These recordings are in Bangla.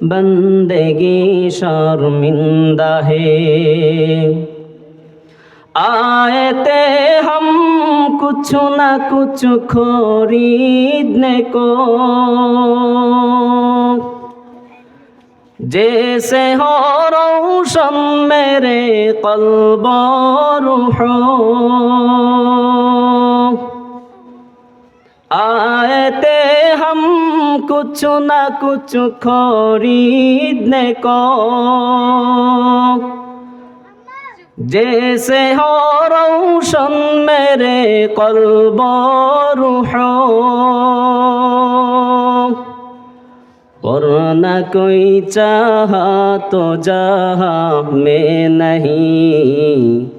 بندگی شرمندہ ہے آئے تے ہم کچھ نہ کچھ خریدنے کو جیسے ہو روشن میرے قلب و روح آئے تے ہم कुछ न कुछ खरीदने को जैसे हो रोशन मेरे कल्ब रूह और न कोई चाहा तो जहाँ में नहीं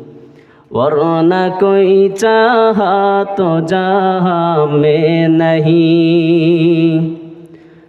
वरना कोई चाहा तो जहाँ में नहीं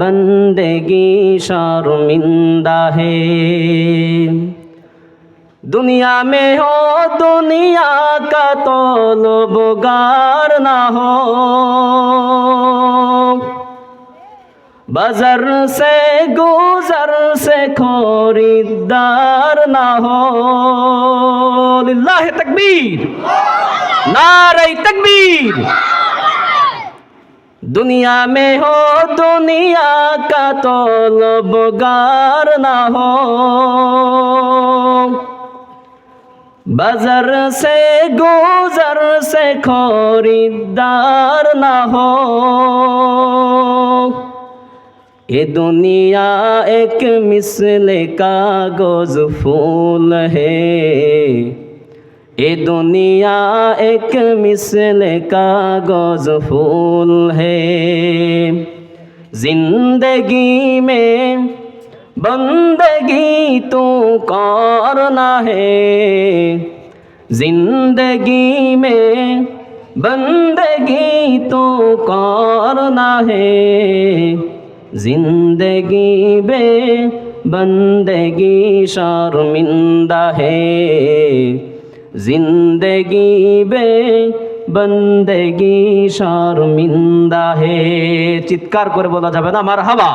बंदगी शर्मिंदा है दुनिया में हो दुनिया का तो लोबगार ना हो बाजार से गुजर से खरीदार ना हो लिल्लाह तकबीर नारे तकबीर दुनिया में हो दुनिया का तो लोबगार ना हो बाजार से गुजर से खरीदार ना हो ये दुनिया एक मिसले कागज फूल है এ দুনিয়া এক মিসল কাগজ ফুল হে। জিন্দগি মে বন্দগি তো করনা হে। জিন্দগি মে বন্দগি তো করনা হে। জিন্দগি বে বন্দগি শর্মিন্দা হে। জিন্দগি বে বন্দেগি শর্মিন্দা হে চিৎকার করে বলা যাবে না আমার হাবা